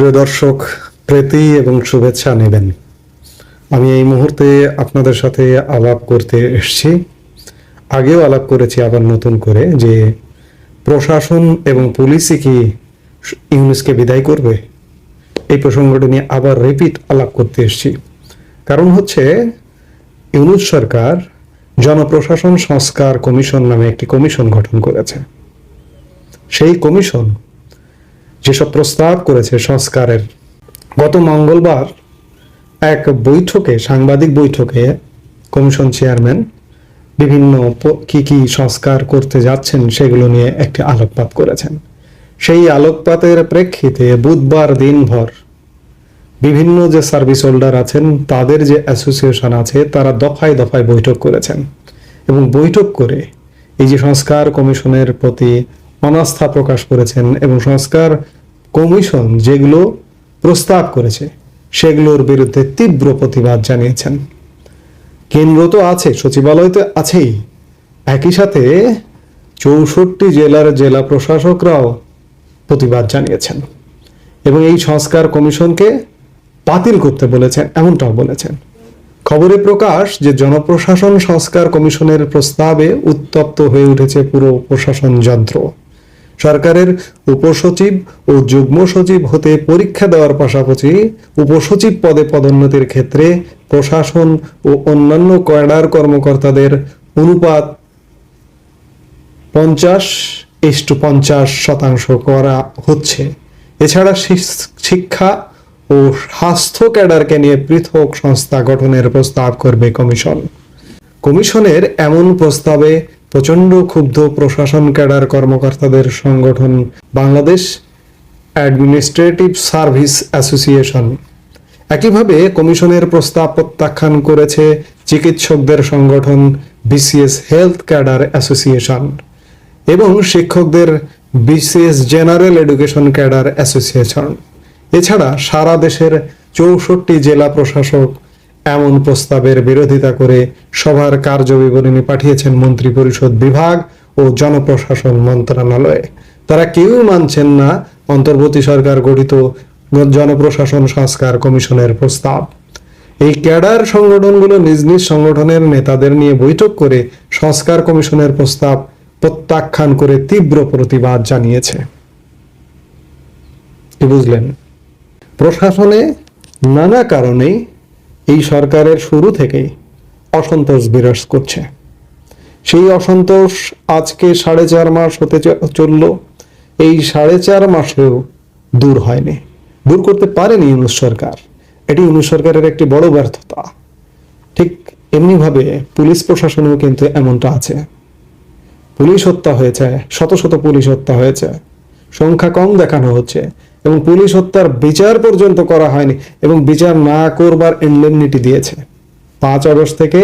প্রিয় দর্শক, প্রীতি এবং শুভেচ্ছা নেবেন। আমি এই মুহূর্তে আপনাদের সাথে আলাপ করতে এসেছি। আগেও আলাপ করেছি আবার নতুন করে যে প্রশাসন এবং পুলিশই কি ইউনুসকে বিদায় করবে? এই প্রসঙ্গটি নিয়ে আবার রিপিট আলাপ করতে এসেছি। কারণ হচ্ছে, ইউনুস সরকার জনপ্রশাসন সংস্কার কমিশন নামে একটি কমিশন গঠন করেছে। সেই কমিশন যেসব প্রস্তাব করেছে সংস্কারের, গত মঙ্গলবার এক বৈঠকে, সাংবাদিক বৈঠকে কমিশন চেয়ারম্যান বিভিন্ন কি কি সংস্কার করতে যাচ্ছেন সেগুলো নিয়ে একটি আলোকপাত করেছেন। সেই আলোকপাতের প্রেক্ষিতে বুধবার দিনভর বিভিন্ন যে সার্ভিস হোল্ডার আছেন, তাদের যে অ্যাসোসিয়েশন আছে, তারা দফায় দফায় বৈঠক করেছেন। এবং বৈঠক করে এই যে সংস্কার কমিশনের প্রতি অনাস্থা প্রকাশ করেছেন এবং সংস্কার কমিশন যেগুলো প্রস্তাব করেছে, সেগুলোর বিরুদ্ধে তীব্র প্রতিবাদ জানিয়েছেন। কেন্দ্র তো আছে, সচিবালয় তো আছেই। একই সাথে চৌষট্টি জেলার জেলা প্রশাসকরাও প্রতিবাদ জানিয়েছেন এবং এই সংস্কার কমিশনকে বাতিল করতে বলেছেন, এমনটাও বলেছেন। খবরে প্রকাশ যে জনপ্রশাসন সংস্কার কমিশনের প্রস্তাবে উত্তপ্ত হয়ে উঠেছে পুরো প্রশাসন যন্ত্র। সরকারের উপসচিব ও যুগ্ম সচিব হতে পরীক্ষা দেওয়ার পাশাপাশি উপসচিব পদে পদোন্নতির ক্ষেত্রে প্রশাসন ও অন্যান্য ক্যাডার কর্মকর্তাদের অনুপাত পঞ্চাশ ইস্টু পঞ্চাশ শতাংশ করা হচ্ছে। এছাড়া শিক্ষা ও স্বাস্থ্য ক্যাডারকে নিয়ে পৃথক সংস্থা গঠনের প্রস্তাব করবে কমিশন। কমিশনের এমন প্রস্তাবে প্রচণ্ড ক্ষুব্ধ প্রশাসন ক্যাডার কর্মকর্তাদের সংগঠন, বাংলাদেশ অ্যাডমিনিস্ট্রেটিভ সার্ভিস অ্যাসোসিয়েশন। একইভাবে কমিশনের প্রস্তাব প্রত্যাখ্যান করেছে চিকিৎসকদের সংগঠন বিসিএস হেলথ ক্যাডার অ্যাসোসিয়েশন এবং শিক্ষকদের BCS general education cadre association. এছাড়া সারা দেশের চৌষট্টি জেলা প্রশাসক এমন প্রস্তাবের বিরোধিতা করে সভার কার্যবিবরণী পাঠিয়েছেন মন্ত্রী পরিষদ বিভাগ ও জনপ্রশাসন মন্ত্রণালয়ে। তারা কেউ মানছেন না অন্তর্বর্তী সরকার গঠিত জনপ্রশাসন সংস্কার কমিশনের প্রস্তাব। এই ক্যাডার সংগঠনগুলো নিজ নিজ সংগঠনের নেতাদের নিয়ে বৈঠক করে সংস্কার কমিশনের প্রস্তাব প্রত্যাখ্যান করে তীব্র প্রতিবাদ জানিয়েছে। বুঝলেন? প্রশাসনে নানা কারণে এই সরকারের শুরু থেকেই অসন্তোষ বিরাজ করছে। সেই অসন্তোষ আজকে সাড়ে চার মাস হতে চলল। এই সাড়ে চার মাসেও দূর হয়নি। দূর করতে পারেনি ইউনুস সরকার। এটি ইউনুস সরকারের একটি বড় ব্যর্থতা। ঠিক এমনিভাবে পুলিশ প্রশাসনেও কিন্তু এমনটা আছে। পুলিশ হত্যা হয়েছে, শত শত পুলিশ হত্যা হয়েছে। সংখ্যা কম দেখানো হচ্ছে। এবং পুলিশ হত্যার বিচার পর্যন্ত করা হয়নি এবং বিচার না করবার ইন্ডেমনিটি দিয়েছে। পাঁচ আগস্ট থেকে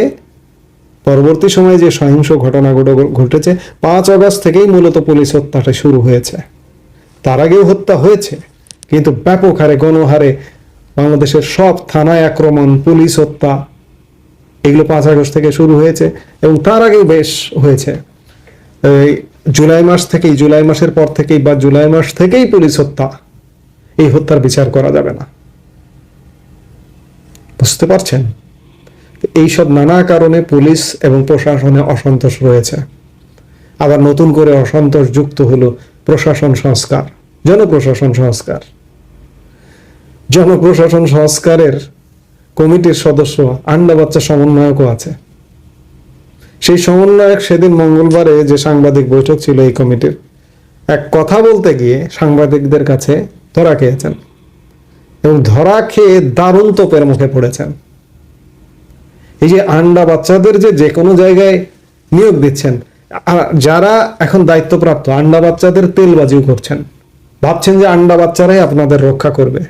পরবর্তী সময়ে যে সহিংস ঘটনাগুলো ঘটেছে, পাঁচ আগস্ট থেকেই মূলত পুলিশ হত্যাটা শুরু হয়েছে। তার আগেও হত্যা হয়েছে, কিন্তু ব্যাপক হারে, গণহারে বাংলাদেশের সব থানায় আক্রমণ, পুলিশ হত্যা, এগুলো পাঁচ আগস্ট থেকে শুরু হয়েছে এবং তার আগেও বেশ হয়েছে। জুলাই মাস থেকেই, জুলাই মাসের পর থেকেই বা জুলাই মাস থেকেই পুলিশ হত্যা এই হত্যার বিচার করা যাবে না। বুঝতে পারছেন? এইসব নানা কারণে পুলিশ এবং প্রশাসনে অসন্তোষ রয়েছে। আবার নতুন করে অসন্তোষ যুক্ত হলো প্রশাসন সংস্কার, জনপ্রশাসন সংস্কার। জনপ্রশাসন সংস্কারের কমিটির সদস্য আন্ডা বাচ্চা সমন্বয়কও আছে। সেই সমন্বয়ক সেদিন মঙ্গলবারে যে সাংবাদিক বৈঠক ছিল এই কমিটির, এক কথা বলতে গিয়ে সাংবাদিকদের কাছে ধরা খেয়েছেন। এবং ধরা খেয়ে দারুণ তোপের মুখে পড়েছেন। এই যে আন্ডা বাচ্চাদের যে যে কোনো জায়গায় নিয়োগ দিচ্ছেন যারা এখন দায়িত্বপ্রাপ্ত, আন্ডা বাচ্চাদের তেলবাজিও করছেন। ভাবছেন যে আন্ডা বাচ্চারাই আপনাদের রক্ষা করবে।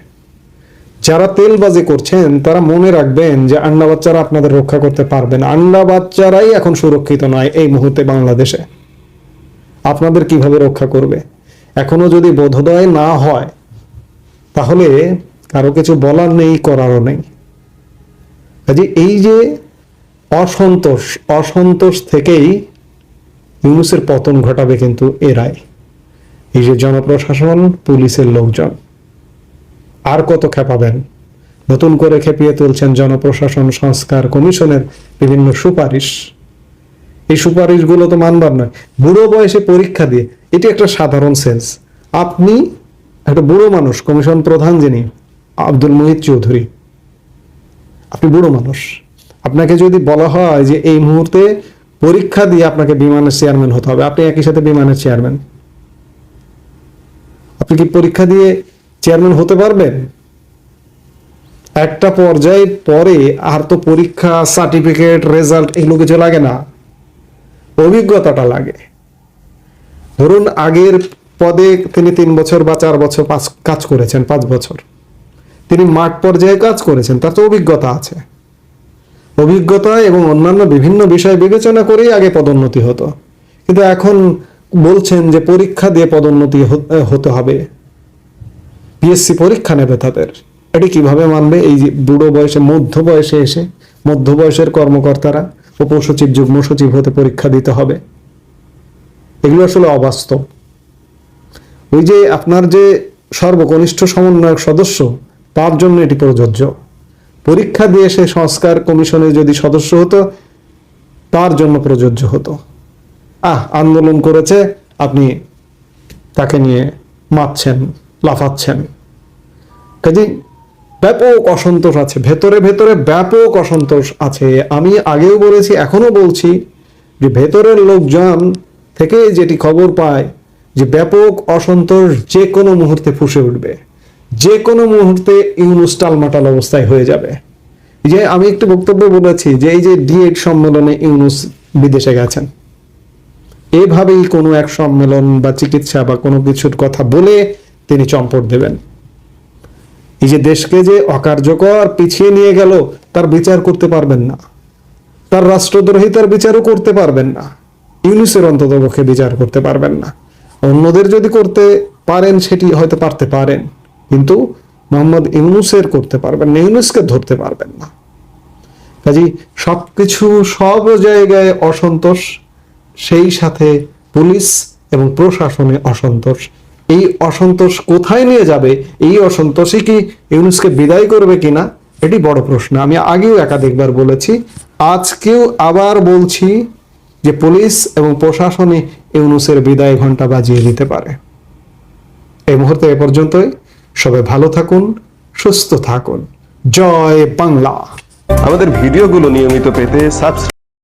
যারা তেলবাজি করছেন, তারা মনে রাখবেন যে আন্ডা বাচ্চারা আপনাদের রক্ষা করতে পারবেন আন্ডা বাচ্চারাই এখন সুরক্ষিত নয় এই মুহূর্তে বাংলাদেশে। আপনাদের কীভাবে রক্ষা করবে? এখনও যদি বোধোদয় না হয় তাহলে কারও কিছু বলার নেই, করারও নেই। কাজে এই যে অসন্তোষ অসন্তোষ থেকেই ইউনুসের পতন ঘটাবে কিন্তু এরাই এই যে জনপ্রশাসন, পুলিশের লোকজন, আর কত খেপাবেন নতুন করে খেপিয়ে তুলছেন জনপ্রশাসন, সংস্কার কমিশনের বিভিন্ন সুপারিশ। এই সুপারিশগুলো তো মানবার নয়। বুড়ো বয়সে পরীক্ষা দিয়ে, এটি একটা সাধারণ সেন্স। আপনি একটা বুড়ো মানুষ, কমিশন প্রধান যিনি, আব্দুল মুহিত চৌধুরী। আপনি বুড়ো মানুষ। আপনাকে যদি বলা হয় যে এই মুহূর্তে পরীক্ষা দিয়ে আপনাকে বিমানের চেয়ারম্যান হতে হবে, আপনি একই সাথে বিমানের চেয়ারম্যান। আপনি কি পরীক্ষা দিয়ে চেয়ারম্যান হতে পারবেন? একটা পর্যায়ে পরে আর তো পরীক্ষা, সার্টিফিকেট, রেজাল্ট এগুলো কিছু লাগে না। অভিজ্ঞতাটা লাগে। ধরুন আগের পদে তিনি তিন বছর বা চার বছর পাঁচ কাজ করেছেন, পাঁচ বছর। তিনি মাঠ পর্যায়ে কাজ করেছেন, তার তো অভিজ্ঞতা আছে। অভিজ্ঞতা এবং অন্যান্য বিভিন্ন বিষয় বিবেচনা করেই আগে পদোন্নতি হতো। কিন্তু এখন বলছেন যে পরীক্ষা দিয়ে পদোন্নতি হতে হবে। পিএসসি পরীক্ষা নেবে তাদের। এটি কীভাবে মানবে? এই যে বুড়ো বয়সে, মধ্য বয়সে এসে, মধ্য বয়সের কর্মকর্তারা উপসচিব যুগ্ম সচিব হতে পরীক্ষা দিতে হবে। এগুলো আসলে অবাস্তব। ওই যে আপনার যে সর্বকনিষ্ঠ সমন্বয়ক সদস্য, তার জন্য এটি প্রযোজ্য। পরীক্ষা দিয়ে সে সংস্কার কমিশনে যদি সদস্য হতো, তার জন্য প্রযোজ্য হতো। আহ, আন্দোলন করেছে, আপনি তাকে নিয়ে মাতছেন লাফাচ্ছেন। কাজে ব্যাপক অসন্তোষ আছে, ভেতরে ভেতরে ব্যাপক অসন্তোষ আছে। আমি আগেও বলেছি এখনও বলছি যে ভেতরের লোকজন থেকে যেটি খবর পায় যে ব্যাপক অসন্তোষ যে কোনো মুহূর্তে ফুসে উঠবে। যে কোনো মুহূর্তে ইউনুস টালমাটাল অবস্থায় হয়ে যাবে। যে আমি একটু বক্তব্য বলেছি যে এই যে ডিএড সম্মেলনে ইউনুস বিদেশে গেছেন। এভাবেই কোনো এক সম্মেলন বা চিকিৎসা বা কোনো কিছুর কথা বলে তিনি চম্পট দেবেন। এই যে দেশকে যে অকার্যকর পিছিয়ে নিয়ে গেল, তার বিচার করতে পারবেন না। তার রাষ্ট্রদ্রোহিতার বিচারও করতে পারবেন না। ইউনুসের অন্তত পক্ষে বিচার করতে পারবেন না। অন্যদের যদি করতে পারেন, সেটি হয়তো পারতে পারেন। কিন্তু মোহাম্মদ ইউনুসের করতে পারবেন না, ইউনুসকে ধরতে পারবেন না। কাজী, সবকিছু সব জায়গায় অসন্তোষ, সেই সাথে পুলিশ এবং প্রশাসনে অসন্তোষ। এই অসন্তোষ কোথায় নিয়ে যাবে? এই অসন্তোষই কি ইউনুসকে বিদায় করবে কিনা? এটি বড় প্রশ্ন। আমি আগেও একাধিকবার বলেছি, আজকেও আবার বলছি যে পুলিশ এবং প্রশাসনে ইউনুসের বিদায় ঘণ্টা বাজিয়ে দিতে পারে। এই মুহূর্তে এ পর্যন্তই। সবাই ভালো থাকুন, সুস্থ থাকুন। জয় বাংলা। আমাদের ভিডিওগুলো নিয়মিত পেতে সাবস্ক্রাইব